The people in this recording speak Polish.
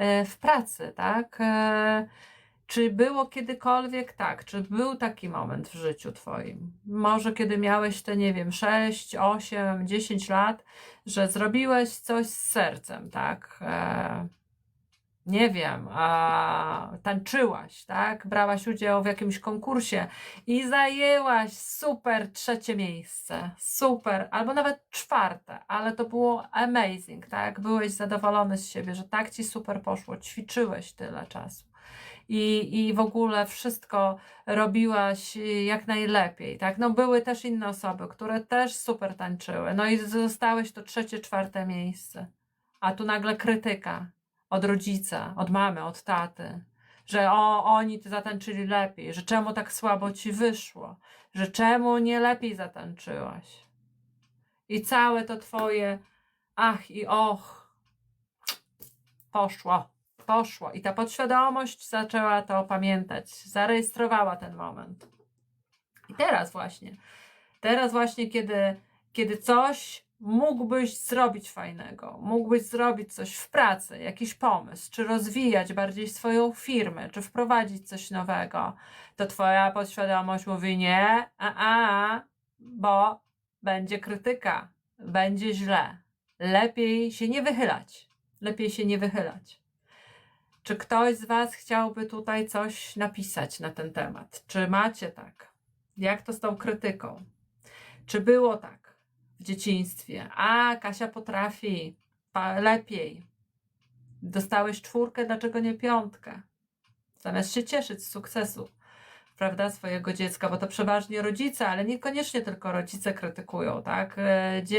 e, w pracy, tak? E, Czy było kiedykolwiek tak? Czy był taki moment w życiu Twoim? Może kiedy miałeś te, nie wiem, 6, 8, 10 lat, że zrobiłeś coś z sercem, tak? Nie wiem, a, tańczyłaś, tak? Brałaś udział w jakimś konkursie i zajęłaś super trzecie miejsce, super, albo nawet czwarte, ale to było amazing, tak? Byłeś zadowolony z siebie, że tak ci super poszło, ćwiczyłeś tyle czasu. I, I w ogóle wszystko robiłaś jak najlepiej, tak? No były też inne osoby, które też super tańczyły, no i zostałeś to trzecie, czwarte miejsce. A tu nagle krytyka, od rodzica, od mamy, od taty, że o, oni zatańczyli lepiej, że czemu tak słabo ci wyszło, że czemu nie lepiej zatańczyłaś. I całe to twoje ach i och poszło, poszło. I ta podświadomość zaczęła to pamiętać, zarejestrowała ten moment. I teraz właśnie, teraz właśnie, kiedy, kiedy coś mógłbyś zrobić fajnego, mógłbyś zrobić coś w pracy, jakiś pomysł, czy rozwijać bardziej swoją firmę, czy wprowadzić coś nowego, to twoja podświadomość mówi nie, a, a, bo będzie krytyka, będzie źle. Lepiej się nie wychylać. Lepiej się nie wychylać. Czy ktoś z Was chciałby tutaj coś napisać na ten temat? Czy macie tak? Jak to z tą krytyką? Czy było tak w dzieciństwie? A, Kasia potrafi lepiej. Dostałeś czwórkę, dlaczego nie piątkę? Zamiast się cieszyć z sukcesu, prawda, swojego dziecka, bo to przeważnie rodzice, ale niekoniecznie tylko rodzice krytykują, tak? E, Dzie-